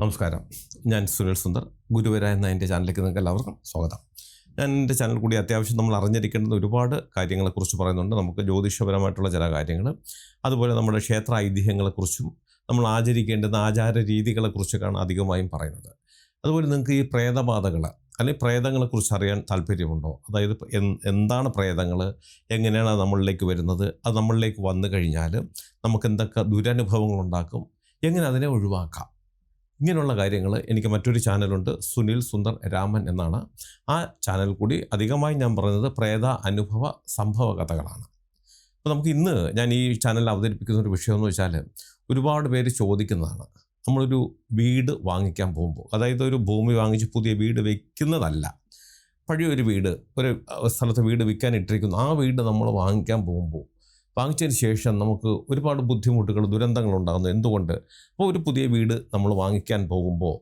നമസ്കാരം. ഞാൻ സുനിൽ സുന്ദർ. ഗുരുവര എന്ന എന്റെ ചാനലിലേക്ക് നിങ്ങൾക്ക് എല്ലാവർക്കും സ്വാഗതം. ഞാൻ എന്റെ ചാനൽ കൂടി അത്യാവശ്യം നമ്മൾ അറിഞ്ഞിരിക്കേണ്ടുന്ന ഒരുപാട് കാര്യങ്ങളെക്കുറിച്ച് പറയുന്നുണ്ട്. നമുക്ക് ജ്യോതിഷപരമായിട്ടുള്ള ചില കാര്യങ്ങൾ അതുപോലെ നമ്മുടെ ക്ഷേത്ര ഐതിഹ്യങ്ങളെക്കുറിച്ചും നമ്മൾ ആചരിക്കേണ്ടുന്ന ആചാര രീതികളെക്കുറിച്ചൊക്കെയാണ് അധികമായും പറയുന്നത്. അതുപോലെ നിങ്ങൾക്ക് ഈ പ്രേതബാധകൾ അല്ലെങ്കിൽ പ്രേതങ്ങളെക്കുറിച്ച് അറിയാൻ താല്പര്യമുണ്ടോ? അതായത് എന്താണ് പ്രേതങ്ങൾ? എങ്ങനെയാണ് നമ്മളിലേക്ക് വരുന്നത്? അത് നമ്മളിലേക്ക് വന്നു കഴിഞ്ഞാൽ നമുക്ക് എന്തൊക്കെ ദുരനുഭവങ്ങളുണ്ടാക്കും എങ്ങനെ അതിനെ ഒഴിവാക്കാം? ഇങ്ങനെയുള്ള കാര്യങ്ങൾ എനിക്ക് മറ്റൊരു ചാനലുണ്ട്. സുനിൽ സുന്ദർ രാമൻ എന്നാണ്. ആ ചാനൽ കൂടി അധികമായി ഞാൻ പറയുന്നത് പ്രേത അനുഭവ സംഭവ കഥകളാണ്. അപ്പോൾ നമുക്ക് ഇന്ന് ഞാൻ ഈ ചാനലിൽ അവതരിപ്പിക്കുന്ന ഒരു വിഷയം എന്ന് വെച്ചാൽ ഒരുപാട് പേര് ചോദിക്കുന്നതാണ്. നമ്മളൊരു വീട് വാങ്ങിക്കാൻ പോകുമ്പോൾ അതായത് ഒരു ഭൂമി വാങ്ങിച്ച് പുതിയ വീട് വയ്ക്കുന്നതല്ല പഴയ ഒരു വീട് ഒരു സ്ഥലത്ത് വീട് വിൽക്കാൻ ഇട്ടിരിക്കുന്നു. ആ വീട് നമ്മൾ വാങ്ങിക്കാൻ പോകുമ്പോൾ വാങ്ങിച്ചതിന് ശേഷം നമുക്ക് ഒരുപാട് ബുദ്ധിമുട്ടുകൾ ദുരന്തങ്ങൾ ഉണ്ടാകുന്നു എന്തുകൊണ്ട്? അപ്പോൾ ഒരു പുതിയ വീട് നമ്മൾ വാങ്ങിക്കാൻ പോകുമ്പോൾ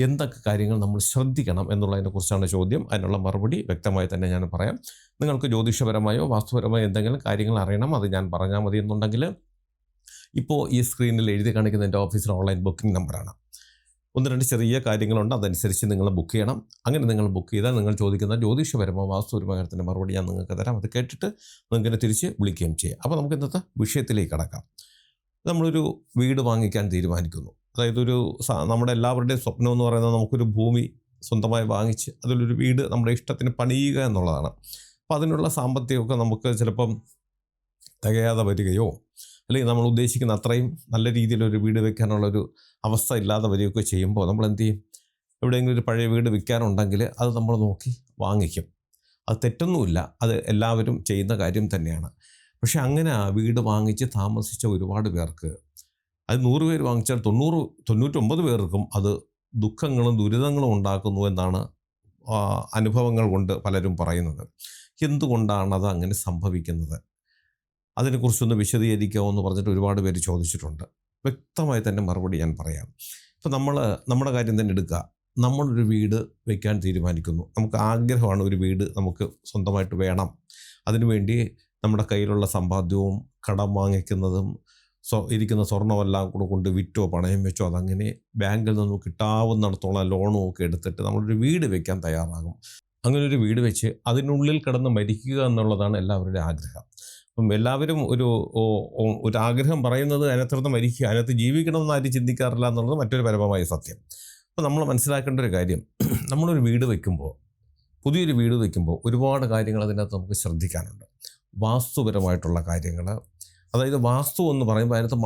എന്തൊക്കെ കാര്യങ്ങൾ നമ്മൾ ശ്രദ്ധിക്കണം എന്നുള്ളതിനെക്കുറിച്ചാണ് ചോദ്യം. അതിനുള്ള മറുപടി വ്യക്തമായി തന്നെ ഞാൻ പറയാം. നിങ്ങൾക്ക് ജ്യോതിഷപരമായോ വാസ്തുപരമായോ എന്തെങ്കിലും കാര്യങ്ങൾ അറിയണം അത് ഞാൻ പറഞ്ഞാൽ മതി എന്നുണ്ടെങ്കിൽ ഇപ്പോൾ ഈ സ്ക്രീനിൽ എഴുതി കാണിക്കുന്ന എന്റെ ഓഫീസിലെ ഓൺലൈൻ ബുക്കിംഗ് നമ്പറാണ്. ഒന്ന് രണ്ട് ചെറിയ കാര്യങ്ങളുണ്ട്. അതനുസരിച്ച് നിങ്ങൾ ബുക്ക് ചെയ്യണം. അങ്ങനെ നിങ്ങൾ ബുക്ക് ചെയ്താൽ നിങ്ങൾ ചോദിക്കുന്ന ജ്യോതിഷപരമോ വാസ്തുപരമോ കാര്യത്തിന്റെ മറുപടി ഞാൻ നിങ്ങൾക്ക് തരാം. അത് കേട്ടിട്ട് നിങ്ങൾക്ക് തിരിച്ച് വിളിക്കുകയും ചെയ്യാം. അപ്പോൾ നമുക്ക് ഇന്നത്തെ വിഷയത്തിലേക്ക് കടക്കാം. നമ്മളൊരു വീട് വാങ്ങിക്കാൻ തീരുമാനിക്കുന്നു. അതായത് ഒരു നമ്മുടെ എല്ലാവരുടെയും സ്വപ്നം എന്ന് പറയുന്നത് നമുക്കൊരു ഭൂമി സ്വന്തമായി വാങ്ങിച്ച് അതിലൊരു വീട് നമ്മുടെ ഇഷ്ടത്തിന് പണിയുക എന്നുള്ളതാണ്. അപ്പോൾ അതിനുള്ള സാമ്പത്തികമൊക്കെ നമുക്ക് ചിലപ്പം തികയാതെ വരികയോ അല്ലെങ്കിൽ നമ്മൾ ഉദ്ദേശിക്കുന്ന അത്രയും നല്ല രീതിയിലൊരു വീട് വെക്കാനുള്ളൊരു അവസ്ഥ ഇല്ലാതെ വരികയൊക്കെ ചെയ്യുമ്പോൾ നമ്മൾ എന്ത് ചെയ്യും? എവിടെയെങ്കിലും ഒരു പഴയ വീട് വിൽക്കാനുണ്ടെങ്കിൽ അത് നമ്മൾ നോക്കി വാങ്ങിക്കും. അത് തെറ്റൊന്നുമില്ല. അത് എല്ലാവരും ചെയ്യുന്ന കാര്യം തന്നെയാണ്. പക്ഷേ അങ്ങനെ വീട് വാങ്ങിച്ച് താമസിച്ച ഒരുപാട് പേർക്ക് അത് നൂറ് പേര് വാങ്ങിച്ചാൽ തൊണ്ണൂറ് തൊണ്ണൂറ്റൊമ്പത് പേർക്കും അത് ദുഃഖങ്ങളും ദുരിതങ്ങളും ഉണ്ടാക്കുന്നു എന്നാണ് അനുഭവങ്ങൾ കൊണ്ട് പലരും പറയുന്നത്. എന്തുകൊണ്ടാണ് അത് അങ്ങനെ സംഭവിക്കുന്നത്? അതിനെക്കുറിച്ചൊന്ന് വിശദീകരിക്കാമോ എന്ന് പറഞ്ഞിട്ട് ഒരുപാട് പേര് ചോദിച്ചിട്ടുണ്ട്. വ്യക്തമായി തന്നെ മറുപടി ഞാൻ പറയാം. ഇപ്പം നമ്മൾ നമ്മുടെ കാര്യം തന്നെ എടുക്കുക. നമ്മളൊരു വീട് വയ്ക്കാൻ തീരുമാനിക്കുന്നു. നമുക്ക് ആഗ്രഹമാണ് ഒരു വീട് നമുക്ക് സ്വന്തമായിട്ട് വേണം. അതിനുവേണ്ടി നമ്മുടെ കയ്യിലുള്ള സമ്പാദ്യവും കടം വാങ്ങിക്കുന്നതും സ്വ ഇരിക്കുന്ന സ്വർണമെല്ലാം കൂടെ കൊണ്ട് വിറ്റോ പണയം വെച്ചോ അതങ്ങനെ ബാങ്കിൽ നിന്ന് കിട്ടാവുന്നിടത്തോളം ലോണും ഒക്കെ എടുത്തിട്ട് നമ്മളൊരു വീട് വെക്കാൻ തയ്യാറാകും. അങ്ങനെ ഒരു വീട് വെച്ച് അതിനുള്ളിൽ കിടന്ന് മരിക്കുക എന്നുള്ളതാണ് എല്ലാവരുടെയും ആഗ്രഹം. എല്ലാവരും ഒരു ഒരു ആഗ്രഹം പറയുന്നത് അതിനകത്ത് മരിക്കുക അതിനകത്ത് ജീവിക്കണമെന്ന് ആരും ചിന്തിക്കാറില്ല എന്നുള്ളത് മറ്റൊരു പരമമായ സത്യം. അപ്പോൾ നമ്മൾ മനസ്സിലാക്കേണ്ട ഒരു കാര്യം നമ്മളൊരു വീട് വയ്ക്കുമ്പോൾ പുതിയൊരു വീട് വയ്ക്കുമ്പോൾ ഒരുപാട് കാര്യങ്ങൾ അതിനകത്ത് നമുക്ക് ശ്രദ്ധിക്കാനുണ്ട്. വാസ്തുപരമായിട്ടുള്ള കാര്യങ്ങൾ അതായത് വാസ്തു എന്ന് പറയുമ്പോൾ അതിനകത്ത്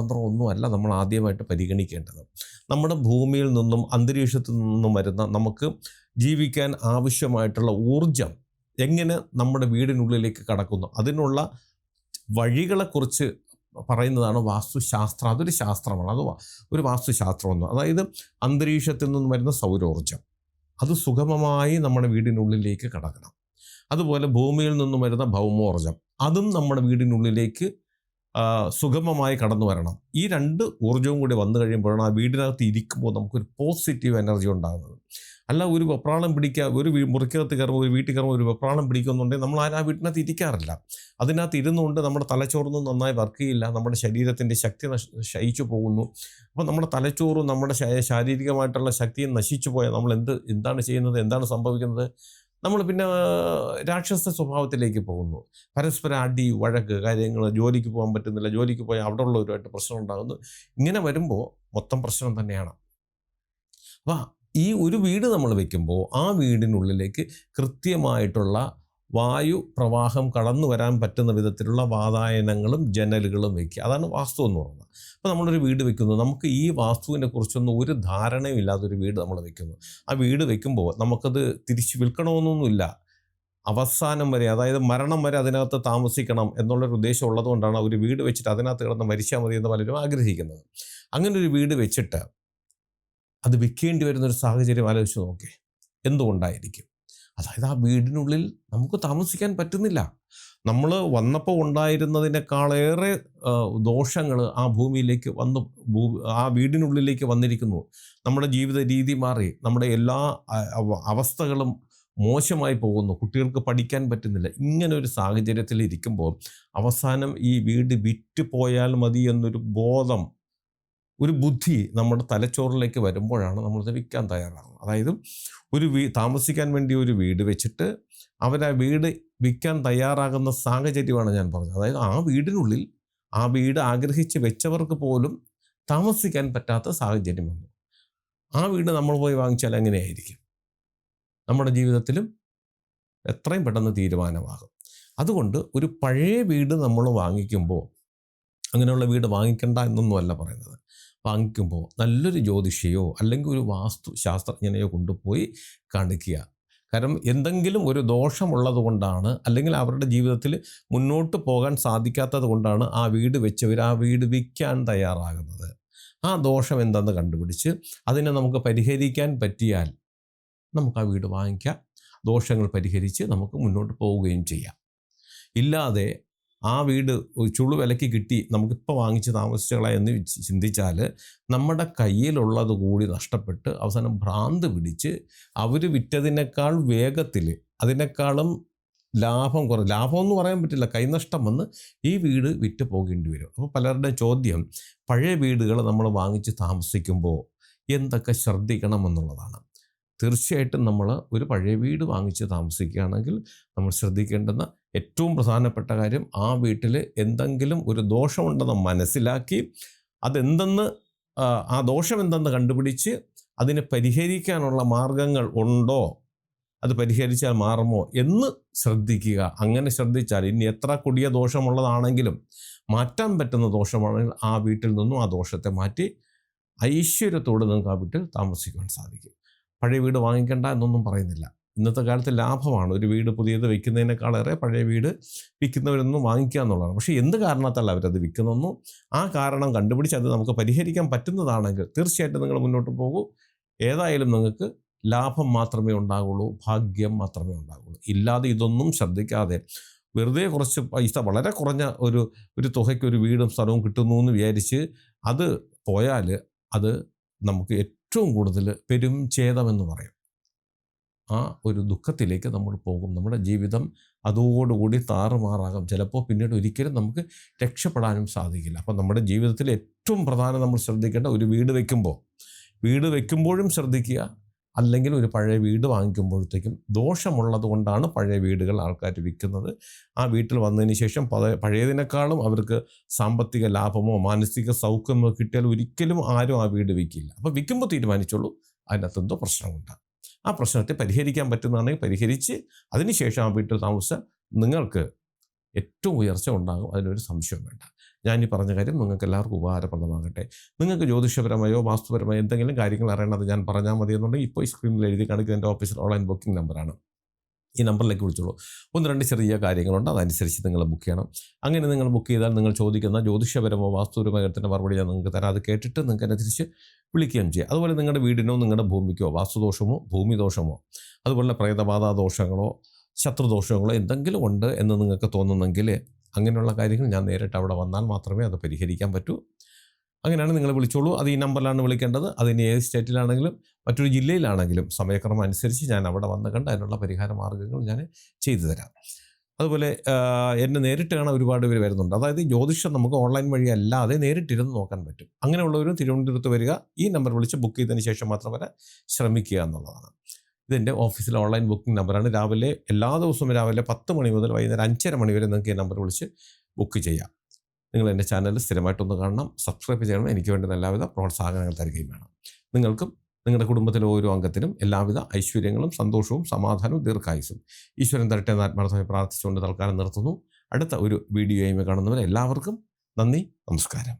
തന്ത്രമോ ഒന്നും അല്ല നമ്മൾ ആദ്യമായിട്ട് പരിഗണിക്കേണ്ടത്. നമ്മുടെ ഭൂമിയിൽ നിന്നും അന്തരീക്ഷത്തിൽ നിന്നും വരുന്ന നമുക്ക് ജീവിക്കാൻ ആവശ്യമായിട്ടുള്ള ഊർജം എങ്ങനെ നമ്മുടെ വീടിനുള്ളിലേക്ക് കടക്കുന്നു? അതിനുള്ള വഴികളെക്കുറിച്ച് പറയുന്നതാണ് വാസ്തുശാസ്ത്രം. അതൊരു ശാസ്ത്രമാണ്. അത് ഒരു വാസ്തുശാസ്ത്രമെന്ന്. അതായത് അന്തരീക്ഷത്തിൽ നിന്നും വരുന്ന സൗരോർജം അത് സുഗമമായി നമ്മുടെ വീടിനുള്ളിലേക്ക് കടക്കണം. അതുപോലെ ഭൂമിയിൽ നിന്നും വരുന്ന ഭൗമോർജം അതും നമ്മുടെ വീടിനുള്ളിലേക്ക് സുഗമമായി കടന്നു വരണം. ഈ രണ്ട് ഊർജവും കൂടി വന്നു കഴിയുമ്പോഴാണ് ആ വീടിനകത്ത് ഇരിക്കുമ്പോൾ നമുക്കൊരു പോസിറ്റീവ് എനർജി ഉണ്ടാകുന്നത്. അല്ല ഒരു വെപ്രാളം പിടിക്കുക ഒരു മുറിക്കകത്ത് കയറുമ്പോൾ ഒരു വീട്ടിൽ കയറുമ്പോൾ ഒരു വെപ്രാളം പിടിക്കുന്നുണ്ടെങ്കിൽ നമ്മൾ ആരും ആ വീട്ടിനകത്ത് ഇരിക്കാറില്ല. അതിനകത്ത് ഇരുന്നുകൊണ്ട് നമ്മുടെ തലച്ചോറൊന്നും നന്നായി വർക്ക് ചെയ്യില്ല നമ്മുടെ ശരീരത്തിന്റെ ശക്തി ശയിച്ചു പോകുന്നു. അപ്പോൾ നമ്മുടെ തലച്ചോറും നമ്മുടെ ശാരീരികമായിട്ടുള്ള ശക്തിയും നശിച്ചു പോയാൽ നമ്മൾ എന്ത് എന്താണ് ചെയ്യുന്നത് എന്താണ് സംഭവിക്കുന്നത്? നമ്മൾ പിന്നെ രാക്ഷസ സ്വഭാവത്തിലേക്ക് പോകുന്നു. പരസ്പരം അടി വഴക്ക് കാര്യങ്ങൾ ജോലിക്ക് പോകാൻ പറ്റുന്നില്ല ജോലിക്ക് പോയാൽ അവിടെ ഉള്ളവരുമായിട്ട് പ്രശ്നം ഉണ്ടാകുന്നു ഇങ്ങനെ വരുമ്പോൾ മൊത്തം പ്രശ്നം തന്നെയാണ്. അപ്പോൾ ഈ ഒരു വീട് നമ്മൾ വെക്കുമ്പോൾ ആ വീടിനുള്ളിലേക്ക് കൃത്യമായിട്ടുള്ള വായു പ്രവാഹം കടന്നു വരാൻ പറ്റുന്ന വിധത്തിലുള്ള വാതായനങ്ങളും ജനലുകളും വെക്കുക. അതാണ് വാസ്തു എന്ന് പറയുന്നത്. അപ്പോൾ നമ്മളൊരു വീട് വെക്കുന്നു. നമുക്ക് ഈ വാസ്തുവിനെ കുറിച്ചൊന്നും ഒരു ധാരണയും ഇല്ലാത്തൊരു വീട് നമ്മൾ വെക്കുന്നു. ആ വീട് വെക്കുമ്പോൾ നമുക്കത് തിരിച്ചു വിൽക്കണമെന്നൊന്നുമില്ല. അവസാനം വരെ അതായത് മരണം വരെ അതിനകത്ത് താമസിക്കണം എന്നുള്ളൊരു ഉദ്ദേശം ഉള്ളതുകൊണ്ടാണ് ഒരു വീട് വെച്ചിട്ട് അതിനകത്ത് കിടന്ന് മരിച്ചാൽ മതി എന്ന് പലരും ആഗ്രഹിക്കുന്നത്. അങ്ങനെ ഒരു വീട് വെച്ചിട്ട് അത് വിൽക്കേണ്ടി വരുന്ന ഒരു സാഹചര്യം ആലോചിച്ച് നോക്കേ. എന്തുകൊണ്ടായിരിക്കും? അതായത് ആ വീടിനുള്ളിൽ നമുക്ക് താമസിക്കാൻ പറ്റുന്നില്ല. നമ്മൾ വന്നപ്പോൾ ഉണ്ടായിരുന്നതിനേക്കാളേറെ ദോഷങ്ങൾ ആ ഭൂമിയിലേക്ക് വന്ന് ഭൂ ആ വീടിനുള്ളിലേക്ക് വന്നിരിക്കുന്നു. നമ്മുടെ ജീവിത രീതി മാറി. നമ്മുടെ എല്ലാ അവസ്ഥകളും മോശമായി പോകുന്നു. കുട്ടികൾക്ക് പഠിക്കാൻ പറ്റുന്നില്ല. ഇങ്ങനെ ഒരു സാഹചര്യത്തിൽ ഇരിക്കുമ്പോൾ അവസാനം ഈ വീട് വിറ്റ് പോയാൽ മതി എന്നൊരു ബോധം ഒരു ബുദ്ധി നമ്മുടെ തലച്ചോറിലേക്ക് വരുമ്പോഴാണ് നമ്മളത് വിൽക്കാൻ തയ്യാറാകുന്നത് അതായത് ഒരു വീ താമസിക്കാൻ വേണ്ടി ഒരു വീട് വെച്ചിട്ട് അവരാ വീട് വിൽക്കാൻ തയ്യാറാകുന്ന സാഹചര്യമാണ് ഞാൻ പറഞ്ഞത്. അതായത് ആ വീടിനുള്ളിൽ ആ വീട് ആഗ്രഹിച്ച് വെച്ചവർക്ക് പോലും താമസിക്കാൻ പറ്റാത്ത സാഹചര്യം വന്നു. ആ വീട് നമ്മൾ പോയി വാങ്ങിച്ചാൽ എങ്ങനെയായിരിക്കും? നമ്മുടെ ജീവിതത്തിലും എത്രയും പെട്ടെന്ന് തീരുമാനമാകും. അതുകൊണ്ട് ഒരു പഴയ വീട് നമ്മൾ വാങ്ങിക്കുമ്പോൾ അങ്ങനെയുള്ള വീട് വാങ്ങിക്കണ്ട എന്നൊന്നുമല്ല പറയുന്നത്. വാങ്ങിക്കുമ്പോൾ നല്ലൊരു ജ്യോതിഷിയോ അല്ലെങ്കിൽ ഒരു വാസ്തു ശാസ്ത്രജ്ഞനെയോ കൊണ്ടുപോയി കാണിക്കുക. കാരണം എന്തെങ്കിലും ഒരു ദോഷമുള്ളത് കൊണ്ടാണ് അല്ലെങ്കിൽ അവരുടെ ജീവിതത്തിൽ മുന്നോട്ട് പോകാൻ സാധിക്കാത്തത് കൊണ്ടാണ് ആ വീട് വെച്ചവർ ആ വീട് വിൽക്കാൻ തയ്യാറാകുന്നത്. ആ ദോഷം എന്തെന്ന് കണ്ടുപിടിച്ച് അതിനെ നമുക്ക് പരിഹരിക്കാൻ പറ്റിയാൽ നമുക്ക് ആ വീട് വാങ്ങിക്കാം. ദോഷങ്ങൾ പരിഹരിച്ച് നമുക്ക് മുന്നോട്ട് പോവുകയും ചെയ്യാം. ഇല്ലാതെ ആ വീട് ചുളു വിലയ്ക്ക് കിട്ടി നമുക്കിപ്പോൾ വാങ്ങിച്ച് താമസിച്ചുകളാ എന്ന് ചിന്തിച്ചാൽ നമ്മുടെ കയ്യിലുള്ളത് കൂടി നഷ്ടപ്പെട്ട് അവസാനം ഭ്രാന്ത് പിടിച്ച് അവർ വിറ്റതിനേക്കാൾ വേഗത്തിൽ അതിനേക്കാളും ലാഭം കുറവ് ലാഭം എന്ന് പറയാൻ പറ്റില്ല കൈനഷ്ടം വന്ന് ഈ വീട് വിറ്റ് പോകേണ്ടി വരും. അപ്പോൾ പലരുടെയും ചോദ്യം പഴയ വീടുകൾ നമ്മൾ വാങ്ങിച്ച് താമസിക്കുമ്പോൾ എന്തൊക്കെ ശ്രദ്ധിക്കണമെന്നുള്ളതാണ് തീർച്ചയായിട്ടും നമ്മൾ ഒരു പഴയ വീട് വാങ്ങിച്ച് താമസിക്കുകയാണെങ്കിൽ നമ്മൾ ശ്രദ്ധിക്കേണ്ടുന്ന ഏറ്റവും പ്രധാനപ്പെട്ട കാര്യം ആ വീട്ടിൽ എന്തെങ്കിലും ഒരു ദോഷമുണ്ടെന്ന് മനസ്സിലാക്കി അതെന്തെന്ന് ആ, ദോഷം എന്തെന്ന് കണ്ടുപിടിച്ച് അതിനെ പരിഹരിക്കാനുള്ള മാർഗങ്ങൾ ഉണ്ടോ? അത് പരിഹരിച്ചാൽ മാറുമോ എന്ന് ശ്രദ്ധിക്കുക. അങ്ങനെ ശ്രദ്ധിച്ചാൽ ഇനി എത്ര കൊടിയ ദോഷമുള്ളതാണെങ്കിലും മാറ്റാൻ പറ്റുന്ന ദോഷമാണെങ്കിൽ ആ വീട്ടിൽ നിന്നും ആ ദോഷത്തെ മാറ്റി ഐശ്വര്യത്തോടെ നിങ്ങൾക്ക് ആ വീട്ടിൽ താമസിക്കുവാൻ സാധിക്കും. പഴയ വീട് വാങ്ങിക്കണ്ട എന്നൊന്നും പറയുന്നില്ല. ഇന്നത്തെ കാലത്ത് ലാഭമാണ്. ഒരു വീട് പുതിയത് വിൽക്കുന്നതിനേക്കാളേറെ പഴയ വീട് വിൽക്കുന്നവരൊന്നും വാങ്ങിക്കുക എന്നുള്ളതാണ്. പക്ഷേ എന്ത് കാരണത്താൽ അവരത് വിൽക്കുന്നൊന്നും ആ കാരണം കണ്ടുപിടിച്ച് അത് നമുക്ക് പരിഹരിക്കാൻ പറ്റുന്നതാണെങ്കിൽ തീർച്ചയായിട്ടും നിങ്ങൾ മുന്നോട്ട് പോകൂ. ഏതായാലും നിങ്ങൾക്ക് ലാഭം മാത്രമേ ഉണ്ടാകുള്ളൂ ഭാഗ്യം മാത്രമേ ഉണ്ടാകുള്ളൂ ഇല്ലാതെ ഇതൊന്നും ശ്രദ്ധിക്കാതെ വെറുതെ കുറച്ച് പൈസ വളരെ കുറഞ്ഞ ഒരു ഒരു തുകയ്ക്ക് ഒരു വീടും സ്ഥലവും കിട്ടുന്നു എന്ന് വിചാരിച്ച് അത് പോയാൽ അത് നമുക്ക് ഏറ്റവും കൂടുതൽ പെരും ഛേദമെന്ന് പറയും. ആ ഒരു ദുഃഖത്തിലേക്ക് നമ്മൾ പോകും. നമ്മുടെ ജീവിതം അതോടുകൂടി താറുമാറാകും. ചിലപ്പോൾ പിന്നീട് ഒരിക്കലും നമുക്ക് രക്ഷപ്പെടാനും സാധിക്കില്ല. അപ്പം നമ്മുടെ ജീവിതത്തിൽ ഏറ്റവും പ്രധാനം നമ്മൾ ശ്രദ്ധിക്കേണ്ട ഒരു വീട് വയ്ക്കുമ്പോൾ വീട് വയ്ക്കുമ്പോഴും ശ്രദ്ധിക്കുക അല്ലെങ്കിൽ ഒരു പഴയ വീട് വാങ്ങിക്കുമ്പോഴത്തേക്കും ദോഷമുള്ളത് കൊണ്ടാണ് പഴയ വീടുകൾ ആൾക്കാർ വിൽക്കുന്നത്. ആ വീട്ടിൽ വന്നതിന് ശേഷം പഴയ പഴയതിനേക്കാളും അവർക്ക് സാമ്പത്തിക ലാഭമോ മാനസിക സൗഖ്യമോ കിട്ടിയാൽ ഒരിക്കലും ആരും ആ വീട് വിൽക്കില്ല. അപ്പോൾ വിൽക്കുമ്പോൾ തീരുമാനിച്ചോളൂ. അതിനകത്ത് എന്തോ പ്രശ്നമുണ്ട് ആ പ്രശ്നത്തെ പരിഹരിക്കാൻ പറ്റുന്നതാണെങ്കിൽ പരിഹരിച്ച് അതിനുശേഷം ആ വീട്ടിൽ താമസിച്ചാൽ നിങ്ങൾക്ക് ഏറ്റവും ഉയർച്ച ഉണ്ടാകും. അതിനൊരു സംശയം വേണ്ട. ഞാൻ ഈ പറഞ്ഞ കാര്യം നിങ്ങൾക്ക് എല്ലാവർക്കും ഉപകാരപ്രദമാകട്ടെ. നിങ്ങൾക്ക് ജ്യോതിഷപരമായോ വാസ്തുപരമായോ എന്തെങ്കിലും കാര്യങ്ങൾ അറിയണത് ഞാൻ പറഞ്ഞാൽ മതി എന്നുണ്ടെങ്കിൽ ഇപ്പോൾ ഈ സ്ക്രീനിൽ എഴുതി കാണിക്കുന്ന എന്റെ ഓഫീസിൽ ഓൺലൈൻ ബുക്കിംഗ് നമ്പറാണ്. ഈ നമ്പറിലേക്ക് വിളിച്ചോളൂ. ഒന്ന് രണ്ട് ചെറിയ കാര്യങ്ങളുണ്ട്. അതനുസരിച്ച് നിങ്ങൾ ബുക്ക് ചെയ്യണം. അങ്ങനെ നിങ്ങൾ ബുക്ക് ചെയ്താൽ നിങ്ങൾ ചോദിക്കുന്ന ജ്യോതിഷപരമോ വാസ്തുപരമോ കാര്യത്തിന്റെ മറുപടി ഞാൻ നിങ്ങൾക്ക് തരാം. അത് കേട്ടിട്ട് നിങ്ങൾക്ക് എന്നെ തിരിച്ച് വിളിക്കുകയും ചെയ്യാം. അതുപോലെ നിങ്ങളുടെ വീടിനോ നിങ്ങളുടെ ഭൂമിക്കോ വാസ്തുദോഷമോ ഭൂമിദോഷമോ അതുപോലെ പ്രേതബാധ ദോഷങ്ങളോ ശത്രുദോഷങ്ങളോ എന്തെങ്കിലും ഉണ്ട് എന്ന് നിങ്ങൾക്ക് തോന്നുന്നെങ്കിൽ അങ്ങനെയുള്ള കാര്യങ്ങൾ ഞാൻ നേരിട്ട് അവിടെ വന്നാൽ മാത്രമേ അത് പരിഹരിക്കാൻ പറ്റൂ. അങ്ങനെയാണ് നിങ്ങൾ വിളിച്ചോളൂ. അത് ഈ നമ്പറിലാണ് വിളിക്കേണ്ടത്. അതിന് ഏത് സ്റ്റേറ്റിലാണെങ്കിലും മറ്റൊരു ജില്ലയിലാണെങ്കിലും സമയക്രമം അനുസരിച്ച് ഞാൻ അവിടെ വന്ന് കണ്ട് അതിനുള്ള പരിഹാര മാർഗങ്ങൾ ഞാൻ ചെയ്തു തരാം. അതുപോലെ എന്നെ നേരിട്ട് കാണാൻ ഒരുപാട് പേര് വരുന്നുണ്ട്. അതായത് ജ്യോതിഷം നമുക്ക് ഓൺലൈൻ വഴി അല്ലാതെ നേരിട്ടിരുന്ന് നോക്കാൻ പറ്റും. അങ്ങനെയുള്ളവരും തിരുവനന്തപുരത്ത് വരിക. ഈ നമ്പർ വിളിച്ച് ബുക്ക് ചെയ്തതിന് ശേഷം മാത്രം വരെ ശ്രമിക്കുക എന്നുള്ളതാണ്. ഇതെന്റെ ഓഫീസിലെ ഓൺലൈൻ ബുക്കിംഗ് നമ്പറാണ്. രാവിലെ എല്ലാ ദിവസവും രാവിലെ പത്ത് മണി മുതൽ വൈകുന്നേരം അഞ്ചര മണി വരെ നിങ്ങൾക്ക് ഈ നമ്പർ വിളിച്ച് ബുക്ക് ചെയ്യാം. നിങ്ങൾ എന്റെ ചാനൽ സ്ഥിരമായിട്ടൊന്ന് കാണണം സബ്സ്ക്രൈബ് ചെയ്യണം. എനിക്ക് വേണ്ടുന്ന എല്ലാവിധ പ്രോത്സാഹനങ്ങൾ തരികയും വേണം. നിങ്ങൾക്കും നിങ്ങളുടെ കുടുംബത്തിലെ ഓരോ അംഗത്തിനും എല്ലാവിധ ഐശ്വര്യങ്ങളും സന്തോഷവും സമാധാനവും ദീർഘായുസും ഈശ്വരൻ തരട്ടെ എന്ന് ആത്മാർത്ഥമായി പ്രാർത്ഥിച്ചുകൊണ്ട് തൽക്കാലം നിർത്തുന്നു. അടുത്ത ഒരു വീഡിയോയുമായി കാണുന്നവരെ എല്ലാവർക്കും നന്ദി നമസ്കാരം.